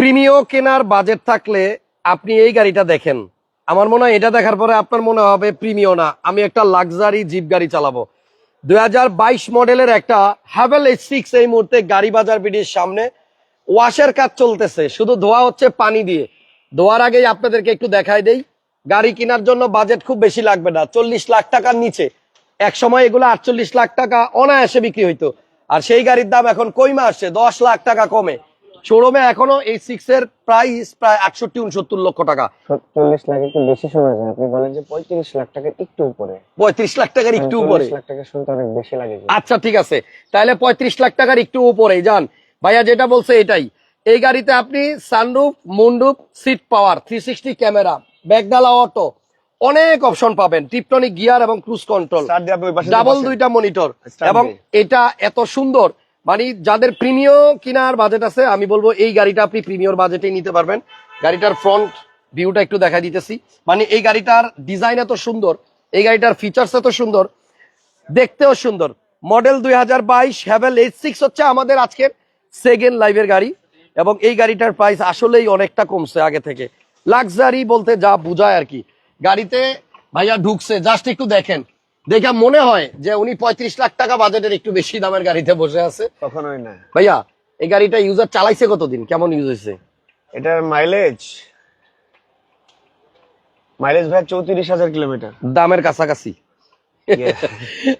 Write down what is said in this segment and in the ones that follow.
প্রিমিয় কেনার বাজেট থাকলে আপনি এই গাড়িটা দেখেন। আমার মনে হয় এটা দেখার পরে আপনার মনে হবে প্রিমিয় না, আমি একটা লাক্সারি জিপ গাড়ি চালাবো। দুই হাজার বাইশ মডেলের একটা হ্যাভেল এইচ সিক্স এই মুহূর্তে গাড়ি বাজার বিডির সামনে। ওয়াশের কাজ চলতেছে, শুধু ধোয়া হচ্ছে পানি দিয়ে। ধোয়ার আগেই আপনাদেরকে একটু দেখাই দেই, গাড়ি কেনার জন্য বাজেট খুব বেশি লাগবে না, চল্লিশ লাখ টাকার নিচে। এক সময় এগুলো আটচল্লিশ লাখ টাকা অনায়াসে বিক্রি হইতো। আর সেই গাড়ির দাম এখন কইমা আসছে দশ লাখ টাকা কমে। শোরুমে এখনও এই সিক্স এর প্রাইস প্রায় আটষট্টি উনসত্তর লক্ষ টাকা। চল্লিশ লাখ একটু বেশি শোনা যায়। আপনি বলেন যে পঁয়ত্রিশ লাখ টাকার একটু উপরে। পঁয়ত্রিশ লাখ টাকার একটু উপরে। লাখ টাকা শুনতে অনেক বেশি লাগে আচ্ছা ঠিক আছে। তাহলে পঁয়ত্রিশ লাখ টাকার একটু উপরে যান। ভাইয়া যেটা বলছে এটাই। এই গাড়িতে আপনি sunroof মুন্ডুপ seat power three sixty camera ব্যাগডালা auto অনেক অপশন পাবেন। টিপটনিক গিয়ার এবং ক্রুজ কন্ট্রোল ডাবল দুইটা মনিটর এবং এটা এত সুন্দর মানে যাদের প্রিমিয় কিনার বাজেট আছে, আমি বলব এই গাড়িটা আপনি প্রিমিয়র বাজেটেই নিতে পারবেন। গাড়িটার ফ্রন্ট ভিউটা একটু দেখা দিতেছি। মানে এই গাড়িটার ডিজাইন এত সুন্দর, এই গাড়িটার ফিচার্স এত সুন্দর, দেখতেও সুন্দর। মডেল দুই হাজার বাইশ হ্যাভেল এইচ সিক্স হচ্ছে আমাদের আজকের সেকেন্ড লাইভের গাড়ি। এবং এই গাড়িটার প্রাইস আসলেই অনেকটা কমছে আগে থেকে। লাক্সারি বলতে যা বোঝায় আর কি। গাড়িতে ভাইয়া ঢুকছে জাস্ট একটু দেখেন। দেখে মনে হয় যে উনি পঁয়ত্রিশ লাখ টাকা বাজেটের একটু বেশি দামের গাড়িতে বসে আছে। কখনোই না। ভাইয়া এই গাড়িটা ইউজার চালাইছে কতদিন? কেমন ইউজ হয়েছে? এটার মাইলেজ মাইলেজ ভাই চৌত্রিশ হাজার কিলোমিটার দামের কাছাকাছি।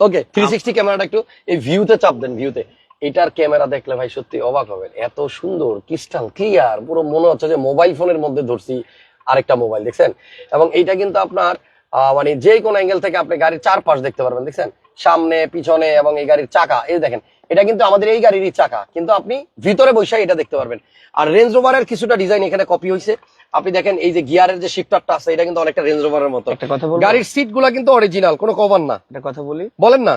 ওকে থ্রি সিক্সটি ক্যামেরাটা একটু এই ভিউতে চাপ দেন ভিউতে এটার ক্যামেরা দেখলে ভাই সত্যি অবাক হবেন। এত সুন্দর ক্রিস্টাল ক্লিয়ার পুরো মনে হচ্ছে যে মোবাইল ফোনের মধ্যে ধরছি আরেকটা মোবাইল দেখছেন? এবং এইটা কিন্তু আপনার মানে যে কোনো অ্যাঙ্গেল থেকে আপনি গাড়ির চারপাশ দেখতে পারবেন দেখছেন? সামনে পিছনে এবং এই গাড়ির চাকা এই দেখেন এটা কিন্তু আমাদের এই গাড়িরই চাকা কিন্তু আপনি ভিতরে বসে এটা দেখতে পারবেন। আর রেঞ্জ রোভারের কিছুটা ডিজাইন এখানে কপি হয়েছে আপনি দেখেন এই যে গিয়ারের যে শিফটারটা আছে এটা কিন্তু অনেকটা রেঞ্জ রোভারের মতো। গাড়ির সিটগুলা কিন্তু অরিজিনাল কোনো কভার না। একটা কথা বলি? বলেন না।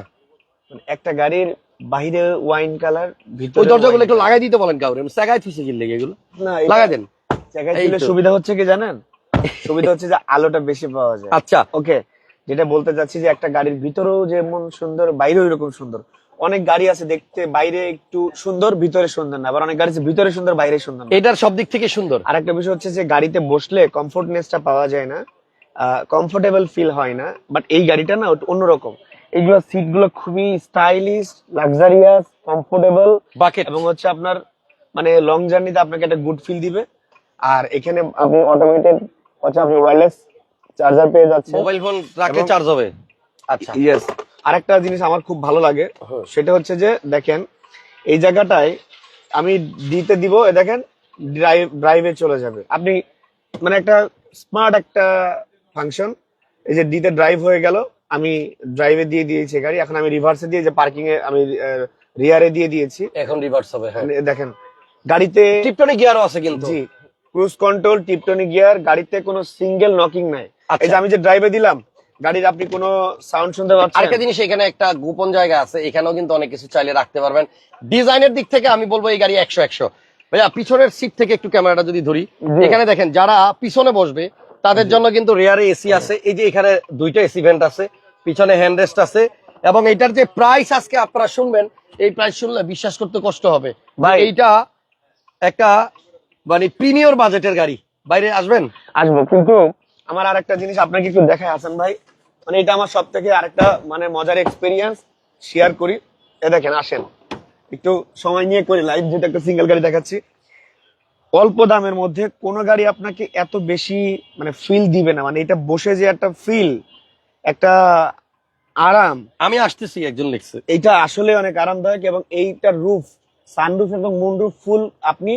মানে একটা গাড়ির বাহিরে ওয়াইন কালার ওই ভিতরে দরজাগুলো একটু লাগাই দিতে বলেন কাউরে সেগাই থুইছে কি লেগে এগুলো। না লাগাই দেন। জায়গায় তো। সুবিধা হচ্ছে কি জানেন? সুবিধা হচ্ছে যে আলোটা বেশি পাওয়া যায়। আচ্ছা। ওকে যেটা বলতে চাচ্ছি যে একটা গাড়ির ভিতরেও যেমন সুন্দর বাইরেও এরকম সুন্দর। অনেক গাড়ি আছে দেখতে বাইরে একটু সুন্দর ভিতরে সুন্দর না। আবার অনেক গাড়ি আছে ভিতরে সুন্দর বাইরে সুন্দর না। এটার সব দিক থেকে সুন্দর। আর একটা বিষয় হচ্ছে যে গাড়িতে বসলে কমফোর্টনেসটা পাওয়া যায় না। কমফোর্টেবল ফিল হয় না। বাট এই গাড়িটা না অন্যরকম। এইগুলো সিটগুলো খুবই স্টাইলিশ লাক্সারিয়াস কমফোর্টেবল বাকেট এবং হচ্ছে আপনার মানে লং জার্নিতে আপনাকে একটা গুড ফিল দিবে। আর এখানে আপনি অটোমেটেড হচ্ছে আপনি ওয়্যারলেস চার্জার পেয়ে যাচ্ছেন। মোবাইল ফোন রাখলে চার্জ হবে? আচ্ছা। ইয়েস আরেকটা জিনিস আমার খুব ভালো লাগে সেটা হচ্ছে যে দেখেন এই জায়গাটায় আমি দিতে দিব এ দেখেন ড্রাইভ ড্রাইভে চলে যাবে। আপনি মানে একটা স্মার্ট একটা ফাংশন এই যে দিতে ড্রাইভ হয়ে গেল আমি ড্রাইভে দিয়ে দিয়েছি গাড়ি এখন আমি রিভার্সে দিয়ে যে পার্কিং এ আমি রিয়ারে দিয়ে দিয়েছি। এখন রিভার্স হবে হ্যাঁ। দেখেন গাড়িতে টিপটনিক গিয়ারও আছে কিন্তু। জি। ক্রুজ কন্ট্রোল টিপটনি গিয়ার গাড়িতে কোনো সিঙ্গেল নকিং নাই আচ্ছা। এই যে আমি যে ড্রাইভে দিলাম গাড়ির আপনি কোনো সাউন্ড শুনতে পাচ্ছেন আরেকটা জিনিস এখানে একটা গোপন জায়গা আছে এখানেও কিন্তু অনেক কিছু চাইলে রাখতে পারবেন ডিজাইনের দিক থেকে আমি বলব এই গাড়ি একশো একশো ভাইয়া পিছনের সিট থেকে একটু ক্যামেরাটা যদি ধরি। এখানে দেখেন যারা পিছনে বসবে তাদের জন্য কিন্তু রেয়ারে এসি আছে এই যে এখানে দুইটা এসি ভেন্ট আছে পিছনে হ্যান্ড রেস্ট আছে এবং এটার যে প্রাইস আজকে আপনারা শুনবেন এই প্রাইস শুনলে বিশ্বাস করতে কষ্ট হবে ভাই। এইটা একটা মানে প্রিমিয়র বাজেটের গাড়ি। বাইরে আসবেন? আসব কিন্তু আমার আর একটা জিনিস আপনাকে একটু দেখায় হাসান ভাই। মানে এটা আমার সব থেকে আরেকটা মানে মজার এক্সপিরিয়েন্স শেয়ার করি। এ দেখেন আসেন। একটু সময় নিয়ে করি লাইভ যেটা একটা সিঙ্গেল গাড়ি দেখাচ্ছি। অল্প দামের মধ্যে কোন গাড়ি আপনাকে এত বেশি মানে ফিল দিবে না। মানে এটা বসে যে একটা ফিল একটা আরাম। আমি আসতেছি একজন লিখছে এটা আসলে অনেক আরামদায়ক এবং এইটার রুফ সানরুফ এবং মুনরুফ ফুল আপনি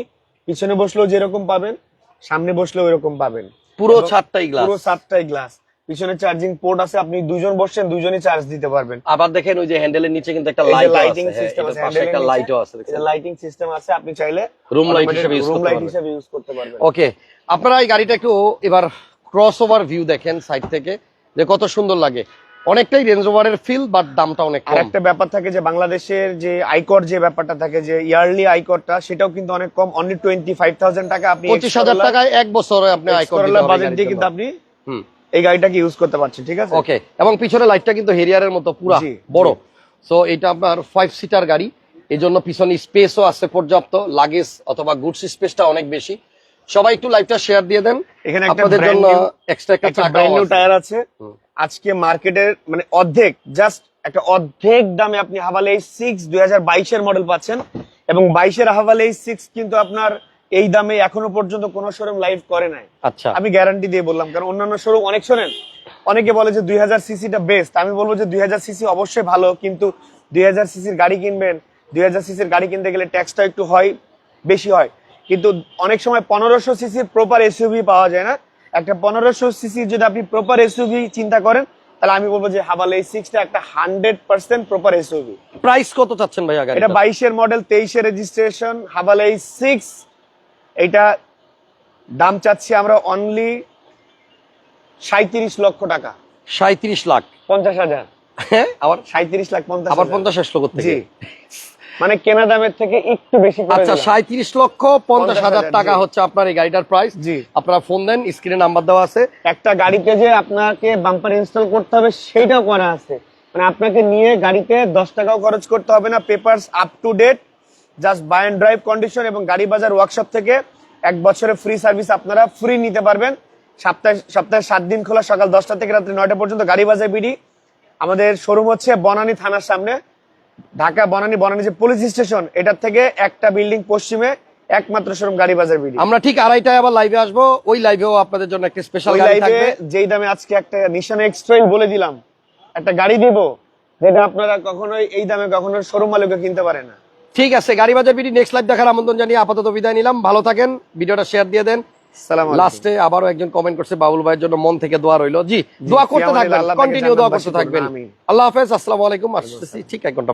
পিছনে বসলেও যেরকম পাবেন সামনে বসলেও এরকম পাবেন। পুরো ছাদটাই গ্লাস পুরো সাতটাই গ্লাস পিছনে চার্জিং পোর্ট আছে আপনি দুজন বসছেন দুজনই চার্জ দিতে পারবেন। আবার দেখেন ওই যে হ্যান্ডেলের নিচে কিন্তু একটা লাইট লাইটিং সিস্টেম আছে। পাশে একটা লাইটও আছে লাইটিং সিস্টেম আছে আপনি চাইলে Room light হিসেবে রুম করতে লাইট পারবেন। হিসেবে ইউজ করতে পারবেন। ওকে আপনারা এই গাড়িটা একটু এবার ক্রস ওভার ভিউ দেখেন সাইড থেকে যে কত সুন্দর লাগে। অনেকটাই রেঞ্জ ওভারের ফিল বাট দামটা অনেক একটা ব্যাপার থাকে যে বাংলাদেশের যে আইকর যে ব্যাপারটা থাকে যে ইয়ারলি আইকরটা সেটাও কিন্তু অনেক কম। অনলি টোয়েন্টি ফাইভ থাউজেন্ড টাকা আপনি পঁচিশ হাজার টাকায় এক বছরে আপনি আইকন বাজেট দিয়ে কিন্তু আপনি হুম। এই গাড়িটাকে ইউজ করতে পারছেন ঠিক আছে? ওকে এবং পিছনে লাইটটা কিন্তু হেরিয়ারের মতো পুরা বড়। সো এটা আপনার ফাইভ সিটার গাড়ি। এই জন্য পিছনে স্পেসও আছে পর্যাপ্ত। লাগেজ অথবা গুডস স্পেসটা অনেক বেশি। সবাই একটু লাইভটা শেয়ার দিয়ে দেন। আপনাদের জন্য এক্সট্রা একটা একটা ব্র্যান্ড নিউ টায়ার আছে। আজকে মার্কেটের মানে অর্ধেক জাস্ট একটা অর্ধেক দামে আপনি হাভাল এই সিক্স দুই বাইশের মডেল পাচ্ছেন এবং বাইশের হাভাল এই সিক্স কিন্তু আপনার এই দামে এখনও পর্যন্ত কোনো শোরুম লাইভ করে নাই। আচ্ছা। আমি গ্যারান্টি দিয়ে বললাম কারণ অন্যান্য শোরুম অনেক শোনেন অনেকে বলে যে দুই হাজার সিসিটা বেস্ট আমি বলব যে দুই হাজার সিসি অবশ্যই ভালো কিন্তু দুই হাজার সিসির গাড়ি কিনবেন দুই হাজার সিসির গাড়ি কিনতে গেলে ট্যাক্সটা একটু হয় বেশি হয়। কিন্তু অনেক সময় পনেরোশো সিসির প্রপার এসইউভি পাওয়া যায় না একটা পনেরোশো সিসি যদি আপনি প্রপার এসইউভি চিন্তা করেন তাহলে আমি বলব যে হাবাল এই সিক্সটা একটা hundred percent proper SUV price কত চাচ্ছেন ভাই এটা বাইশের মডেল তেইশের রেজিস্ট্রেশন হাবাল এই সিক্স এটা দাম চাচ্ছি আমরা অনলি সাঁত্রিশ লক্ষ টাকা। সাঁত্রিশ লাখ। পঞ্চাশ হাজার। হ্যাঁ? আবার সাঁত্রিশ লাখ পঞ্চাশ আবার পঞ্চাশ করতে জি। মানে কেনা দামের থেকে একটু বেশি আচ্ছা। সাঁত্রিশ লক্ষ পঞ্চাশ হাজার টাকা হচ্ছে আপনার এই গাড়িটার প্রাইস জি। আপনারা ফোন দেন স্ক্রিনে নাম্বার দেওয়া আছে। একটা গাড়িতে যে আপনাকে বাম্পার ইনস্টল করতে হবে সেটাও করা আছে। মানে আপনাকে নিয়ে গাড়িতে দশ টাকাও খরচ করতে হবে না। Papers up to date just buy and drive condition এবং গাড়ি বাজার ওয়ার্কশপ থেকে এক বছরের ফ্রি সার্ভিস আপনারা ফ্রি নিতে পারবেন। সপ্তাহে সপ্তাহে সাত দিন খোলা সকাল দশটা থেকে রাত্রি নয়টা পর্যন্ত গাড়ি বাজার বিডি। আমাদের শোরুম হচ্ছে বনানী থানার সামনে। ঢাকা বনানী বনানী যে পুলিশ স্টেশন এটার থেকে একটা বিল্ডিং পশ্চিমে একমাত্র শোরুম গাড়ি বাজার বিডি আমরা ঠিক আড়াইটায় আবার লাইভে আসব ওই লাইভেও আপনাদের জন্য একটা স্পেশাল গাড়ি থাকবে। যেই দামে আজকে একটা নিশান এক্সট্রেল বলে দিলাম একটা গাড়ি দিব যেটা আপনারা কখনোই এই দামে কখনো শোরুম মালিকও কিনতে পারে না। ঠিক আছে গাড়ি বাজার বিডি নেক্সট লাইভ দেখার আমন্ত্রণ জানিয়ে আপাতত বিদায় নিলাম। ভালো থাকেন ভিডিওটা শেয়ার দিয়ে দেন। লাস্টে আবারও একজন কমেন্ট করছে বাবুল ভাইয়ের জন্য মন থেকে দোয়া রইল। জি দোয়া করতে থাকবেন কন্টিনিউ দোয়া করতে থাকবেন। আল্লাহ হাফেজ আসসালামু আলাইকুম আসতেছি ঠিক এক ঘণ্টা